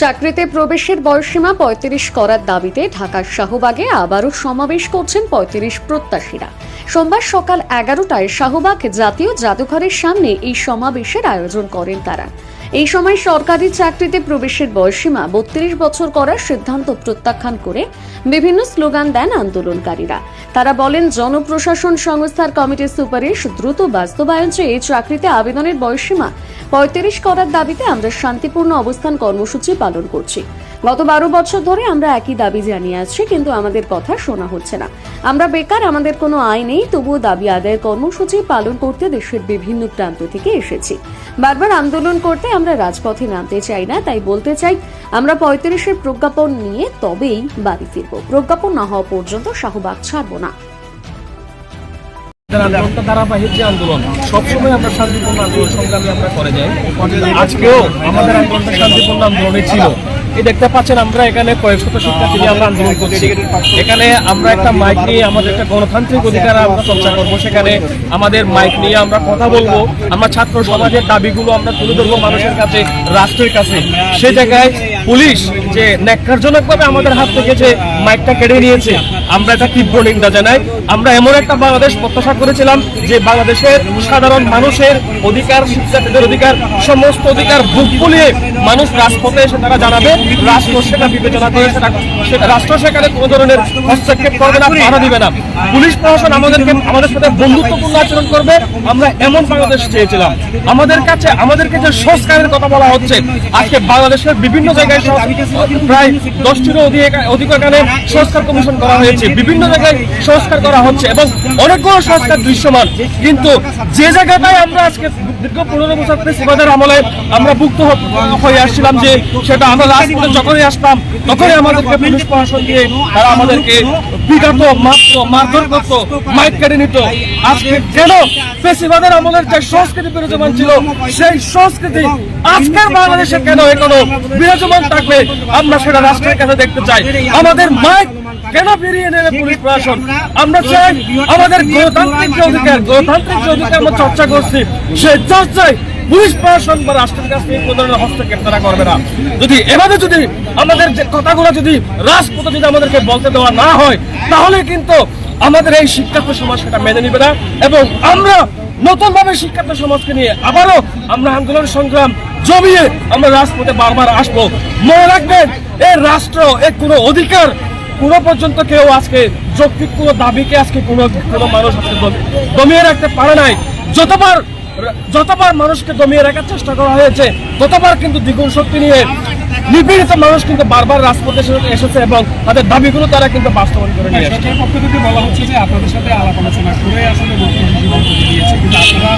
চাকরিতে প্রবেশের বয়সীমা পঁয়ত্রিশ করার দাবিতে ঢাকার শাহবাগে আবারও সমাবেশ করছেন পঁয়ত্রিশ প্রত্যাশীরা। সোমবার সকাল এগারোটায় শাহবাগ জাতীয় জাদুঘরের সামনে এই সমাবেশের আয়োজন করেন তারা। এই সময় সরকারি চাকরিতে প্রবেশের বয়সীমা বত্রিশ বছর করার সিদ্ধান্ত প্রত্যাখ্যান করে বিভিন্ন স্লোগান দেন আন্দোলনকারীরা। তারা বলেন, জনপ্রশাসন সংস্থার কমিটির সুপারিশ দ্রুত বাস্তবায়ন চেয়ে এই চাকরিতে আবেদনের বয়সীমা পঁয়ত্রিশ করার দাবিতে আমরা শান্তিপূর্ণ অবস্থান কর্মসূচি পালন করছি। গত বারো বছর ধরে আমরা একই দাবি জানিয়ে আসছি, কিন্তু আমাদের কথা শোনা হচ্ছে না। আমরা বেকার, আমাদের কোনো আয় নেই, তবুও দাবি আদায়ের কর্মসূচি পালন করতে দেশের বিভিন্ন প্রান্ত থেকে এসেছি। বারবার আন্দোলন করতে আমরা রাজপথে নামতে চাই না, তাই বলতে চাই, আমরা পঁয়ত্রিশের প্রজ্ঞাপন নিয়ে তবেই বাড়ি ফিরব। প্রজ্ঞাপন না হওয়া পর্যন্ত শাহবাগ ছাড়বো না। আন্দোলন, সবসময় আমরা শান্তিপূর্ণ আন্দোলন সংগ্রামী আমরা করে যাই। আজকেও আমাদের আন্দোলনটা শান্তিপূর্ণ আন্দোলনে ছিল। এই দেখতে পাচ্ছেন আমরা এখানে কয়েকশত শিক্ষার্থী নিয়ে আমরা আন্দোলন করছি। এখানে আমরা একটা মাইক নিয়ে আমাদের একটা গণতান্ত্রিক অধিকার আমরা চর্চা করব। সেখানে আমাদের মাইক নিয়ে আমরা কথা বলব। আমরা ছাত্র সমাজের দাবিগুলো আমরা তুলে ধরবো মানুষের কাছে, রাষ্ট্রের কাছে। সে জায়গায় পুলিশ যে ন্যাক্কারজনকভাবে আমাদের হাত থেকে যে মাইকটা কেড়ে নিয়েছে, আমরা এটা তীব্র নিন্দা জানাই। আমরা এমন একটা বাংলাদেশ প্রত্যাশা করেছিলাম যে বাংলাদেশের সাধারণ মানুষের অধিকার, শিক্ষার্থীদের অধিকার, সমস্ত অধিকার বুক ফুলিয়ে মানুষ রাজপথে এসে তারা জানাবে। রাষ্ট্র সেটা বিবেচনা করে সেটা রাষ্ট্র সেখানে কোনো ধরনের হস্তক্ষেপ করবে না বাধা দিবে না। পুলিশ প্রশাসন আমাদেরকে আমাদের সাথে বন্ধুত্বপূর্ণ আচরণ করবে। আমরা এমন বাংলাদেশ চেয়েছিলাম। আমাদের কাছে আমাদেরকে যে সংস্কারের কথা বলা হচ্ছে, আজকে বাংলাদেশের বিভিন্ন জায়গায় প্রায় আমরা হয়ে আসছিলাম যে সেটা আমরা রাজপথে যখনই আসতাম, তখনই আমাদেরকে পুলিশ প্রশাসন দিয়ে তারা আমাদেরকে বিগত মারত মারধর করত, মাইক কেড়ে নিত। আজকে কেন আমলের যে সংস্কৃতি বিরাজমান ছিল, সেই সংস্কৃতি আজকের বাংলাদেশে কেন এখনও বিরাজমান থাকবে। আমরা সেটা রাষ্ট্রের কাছে দেখতে চাই। আমাদের মাইক কেন ফিরিয়ে নেবে পুলিশ প্রশাসন? আমরা চাই আমাদের গণতান্ত্রিক যে অধিকার, গণতান্ত্রিক যে অধিকার আমরা চর্চা করছি সেই চর্চায় পুলিশ প্রশাসন বা রাষ্ট্রের কাছ থেকে কোনো ধরনের হস্তক্ষেপ তারা করবে না। যদি এভাবে যদি আমাদের যে কথাগুলো যদি রাজপথে যদি আমাদেরকে বলতে দেওয়া না হয়, তাহলে কিন্তু আমাদের এই শিক্ষার্থী সমাজ সেটা মেনে নিবে না। এবং আমরা নতুন ভাবে শিক্ষার্থী সমাজকে নিয়ে আবারও আমরা আন্দোলন সংগ্রাম জমিয়ে আমরা রাজপথে বারবার আসব। মনে রাখবেন এই রাষ্ট্র এর কোনো অধিকার, কোনো পর্যন্ত কেউ আজকে যৌক্তিক কোনো দাবিকে আজকে কোনো কোনো মানুষ আজকে দমিয়ে রাখতে পারে নাই। যতবার যতবার মানুষকে দমিয়ে রাখার চেষ্টা করা হয়েছে, ততবার কিন্তু দ্বিগুণ শক্তি নিয়ে নিপীড়িত মানুষ কিন্তু বারবার রাজপথে এসে- এসেছে এবং তাদের দাবিগুলো তারা কিন্তু বাস্তবায়ন করে নিয়ে এসেছে সরকারের পক্ষ থেকে বলা হচ্ছে যে আপনাদের সাথে আলাপ আলোচনা করে আসলে বক্তব্য দিয়েছে কিন্তু আপনারা